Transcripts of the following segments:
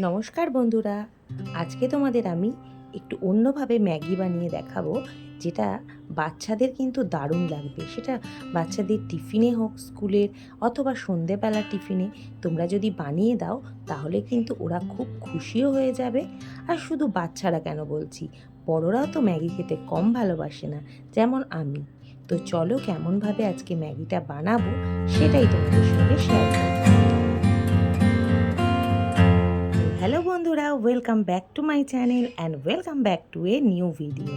নমস্কার বন্ধুরা। আজকে তোমাদের আমি একটু অন্যভাবে ম্যাগি বানিয়ে দেখাবো, যেটা বাচ্চাদের কিন্তু দারুণ লাগবে। সেটা বাচ্চাদের টিফিনে হোক, স্কুলের অথবা সন্ধেবেলা টিফিনে তোমরা যদি বানিয়ে দাও, তাহলে কিন্তু ওরা খুব খুশিও হয়ে যাবে। আর শুধু বাচ্চারা কেন বলছি, বড়রাও তো ম্যাগি খেতে কম ভালোবাসে না, যেমন আমি। তো চলো কেমনভাবে আজকে ম্যাগিটা বানাবো, সেটাই তোমাদের সঙ্গে শেয়ার করব। Welcome back to my channel and welcome back to a new video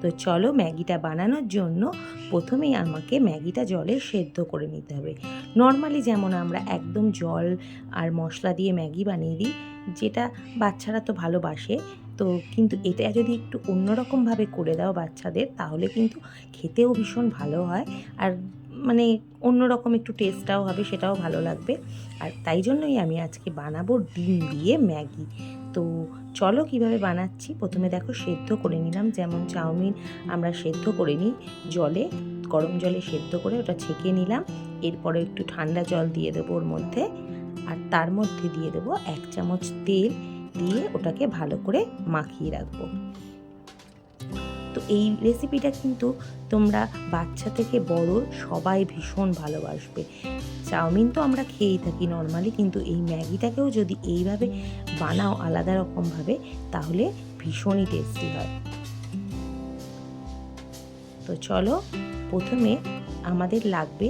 তো চলো ম্যাগিটা বানানোর জন্য প্রথমেই আমাকে ম্যাগিটা জলে সেদ্ধ করে নিতে হবে। নর্মালি যেমন আমরা একদম জল আর মশলা দিয়ে ম্যাগি বানিয়ে দিই, যেটা বাচ্চারা তো ভালোবাসে, তো কিন্তু এটা যদি একটু অন্যরকমভাবে করে দাও বাচ্চাদের, তাহলে কিন্তু খেতেও ভীষণ ভালো হয় আর মানে অন্যরকম একটু টেস্টটাও হবে, সেটাও ভালো লাগবে। আর তাই জন্যই আমি আজকে বানাবো ডিম দিয়ে ম্যাগি। তো চলো কীভাবে বানাচ্ছি? প্রথমে দেখো সেদ্ধ করে নিলাম। যেমন চাউমিন আমরা সেদ্ধ করে নিই জলে, গরম জলে সেদ্ধ করে ওটা ছেঁকে নিলাম। এরপরে একটু ঠান্ডা জল দিয়ে দেবো ওর মধ্যে। আর তার মধ্যে দিয়ে দেবো এক চামচ তেল। দিয়ে ওটাকে ভালো করে মাখিয়ে রাখব। তো এই রেসিপিটা কিন্তু তোমরা বাচ্চা থেকে বড় সবাই ভীষণ ভালোবাসবে। চাউমিন তো আমরা খেয়েই থাকি নর্মালি কিন্তু এই ম্যাগিটাকেও যদি এইভাবে বানাও আলাদা রকমভাবে, তাহলে ভীষণই টেস্টি হয়। তো চলো, প্রথমে আমাদের লাগবে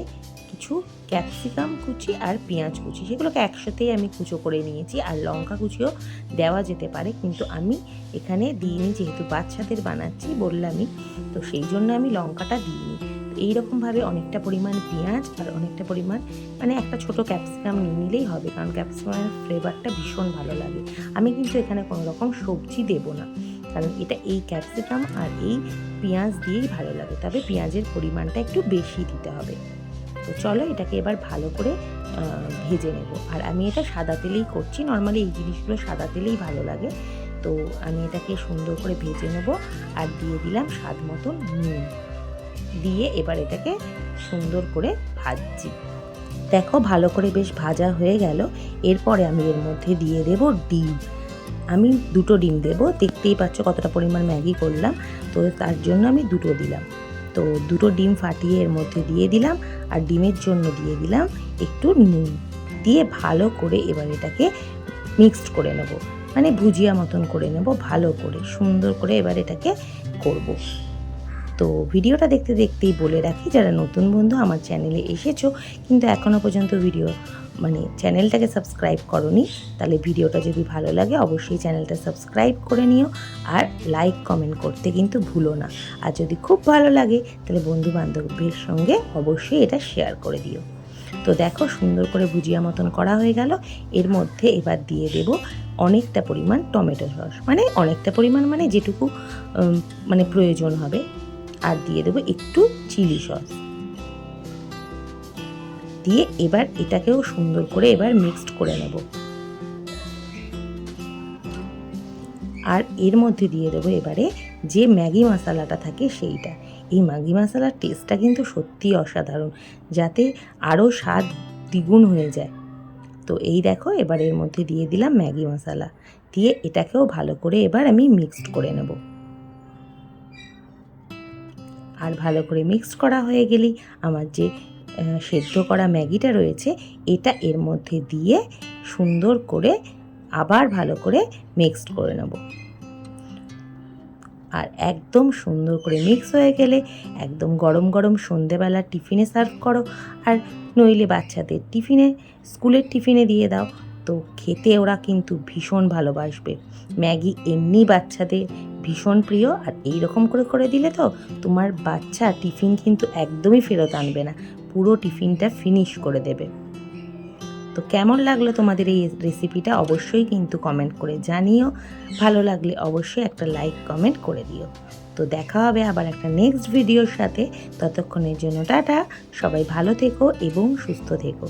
কিছু ক্যাপসিকাম কুচি আর পেঁয়াজ কুচি। সেগুলোকে একসাথেই আমি কুচো করে নিয়েছি আর লঙ্কা কুচিও দেওয়া যেতে পারে। কিন্তু আমি এখানে দিইনি, যেহেতু বাচ্চাদের বানাচ্ছি বললামই, তো সেই জন্য আমি লঙ্কাটা দিইনি। এইরকমভাবে অনেকটা পরিমাণ পেঁয়াজ আর অনেকটা পরিমাণ মানে একটা ছোট ক্যাপসিকাম নিয়ে নিলেই হবে, কারণ ক্যাপসিকামের ফ্লেভারটা ভীষণ ভালো লাগে। আমি কিন্তু এখানে কোনো রকম সবজি দেবো না, কারণ এটা এই ক্যাপসিকাম আর এই পেঁয়াজ দিয়েই ভালো লাগে। তবে পেঁয়াজের পরিমাণটা একটু বেশি দিতে হবে। তো চলো এটাকে এবার ভালো করে ভেজে নেব। আর আমি এটা সাদা তেলেই করছি। নর্মালি এই জিনিসগুলো সাদা তেলেই ভালো লাগে। তো আমি এটাকে সুন্দর করে ভেজে নেব আর দিয়ে দিলাম স্বাদ মতন নুন। দিয়ে এবার এটাকে সুন্দর করে ভাজছি। দেখো ভালো করে বেশ ভাজা হয়ে গেল। এরপরে আমি এর মধ্যে দিয়ে দেব ডিম। আমি দুটো ডিম দেব। দেখতেই পাচ্ছ কতটা পরিমাণ ম্যাগি করলাম। তো তার জন্য আমি দুটো দিলাম। তো দুটো ডিম ফাটিয়ে এর মধ্যে দিয়ে দিলাম আর ডিমের জন্য দিয়ে দিলাম একটু নুন দিয়ে ভালো করে এবার এটাকে মিক্সড করে নেব। মানে ভুজিয়া মতন করে নেব ভালো করে, সুন্দর করে এবার এটাকে করব। তো ভিডিওটা দেখতে দেখতেই বলে রাখি, যারা নতুন বন্ধু আমার চ্যানেলে এসেছ, কিন্তু এখনও পর্যন্ত ভিডিও মানে চ্যানেলটাকে সাবস্ক্রাইব করনি, তাহলে ভিডিওটা যদি ভালো লাগে অবশ্যই চ্যানেলটা সাবস্ক্রাইব করে নিও, আর লাইক, কমেন্ট করতে কিন্তু ভুলো না। আর যদি খুব ভালো লাগে, তাহলে বন্ধু বান্ধবের সঙ্গে অবশ্যই এটা শেয়ার করে দিও। তো দেখো সুন্দর করে ভুজিয়া মতন করা হয়ে গেল, এর মধ্যে এবার দিয়ে দেব অনেকটা পরিমাণ টমেটো সস মানে অনেকটা পরিমাণ মানে যেটুকু মানে প্রয়োজন হবে। আর দিয়ে দেবো একটু চিলি সস। দিয়ে এবার এটাকেও সুন্দর করে এবার মিক্সড করে নেব। আর এর মধ্যে দিয়ে দেবো এবারে যে ম্যাগি মশলাটা থাকে সেইটা। এই ম্যাগি মশলার টেস্টটা কিন্তু সত্যিই অসাধারণ, যাতে আরও স্বাদ দ্বিগুণ হয়ে যায়। তো এই দেখো, এবার এর মধ্যে দিয়ে দিলাম ম্যাগি মশলা। দিয়ে এটাকেও ভালো করে এবার আমি মিক্সড করে নেব। আর ভালো করে মিক্সড করা হয়ে গেলেই আমার যে সেদ্ধ করা ম্যাগিটা রয়েছে, এটা এর মধ্যে দিয়ে সুন্দর করে আবার ভালো করে মিক্সড করে নেব। আর একদম সুন্দর করে মিক্স হয়ে গেলে একদম গরম গরম সন্ধেবেলা টিফিনে সার্ভ করো। আর নইলে বাচ্চাদের টিফিনে, স্কুলের টিফিনে দিয়ে দাও। তো খেতে ওরা কিন্তু ভীষণ ভালোবাসবে। ম্যাগি এমনি বাচ্চাদের ভীষণ প্রিয় আর এই রকম করে করে দিলে তো তোমার বাচ্চা টিফিন কিন্তু একদমই ফেরত আনবে না, পুরো টিফিনটা ফিনিশ করে দেবে। তো কেমন লাগল তোমাদের এই রেসিপিটা অবশ্যই কিন্তু কমেন্ট করে জানিও, ভালো লাগলে অবশ্যই একটা লাইক কমেন্ট করে দিও। তো দেখা হবে আবার একটা নেক্সট ভিডিওর সাথে, ততক্ষণের জন্য টাটা, সবাই ভালো থেকো এবং সুস্থ থেকো।